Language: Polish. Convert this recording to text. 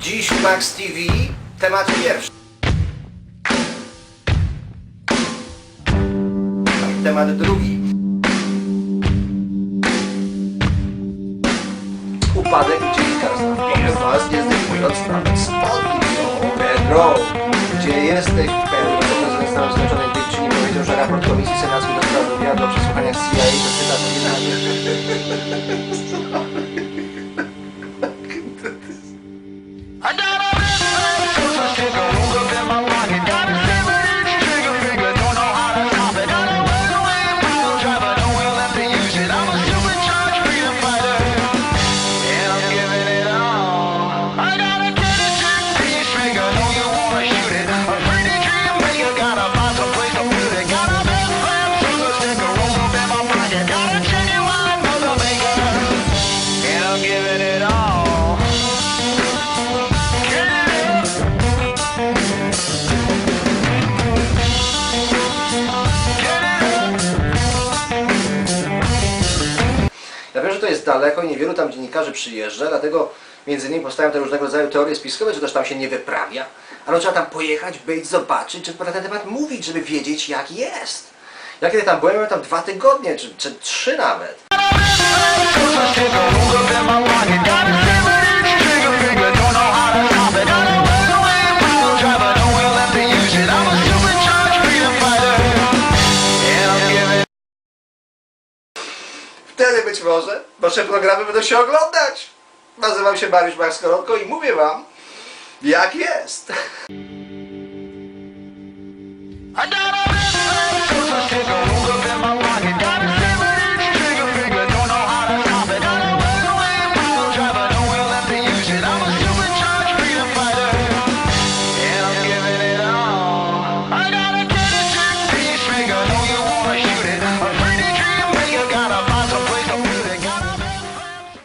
Dziś w Max TV temat pierwszy. Temat drugi. Upadek dziennikarstwa. Was, nie zdejmując nawet spodni. Pedro, gdzie jesteś? Pedro, prezydent Stanów Zjednoczonych Cheney powiedział, że raport Komisji Senackiej do spraw wywiadu o przesłuchaniach CIA to cytat nie Ja wiem, że to jest daleko i niewielu tam dziennikarzy przyjeżdża, dlatego między innymi powstają te różnego rodzaju teorie spiskowe, że też tam się nie wyprawia. Ale trzeba tam pojechać, być, zobaczyć, czy na ten temat mówić, żeby wiedzieć jak jest. Ja kiedy tam byłem, miałem tam dwa tygodnie, czy, czy trzy nawet. Wtedy być może wasze programy będą się oglądać. Nazywam się Mariusz Max Koronko i mówię wam, jak jest.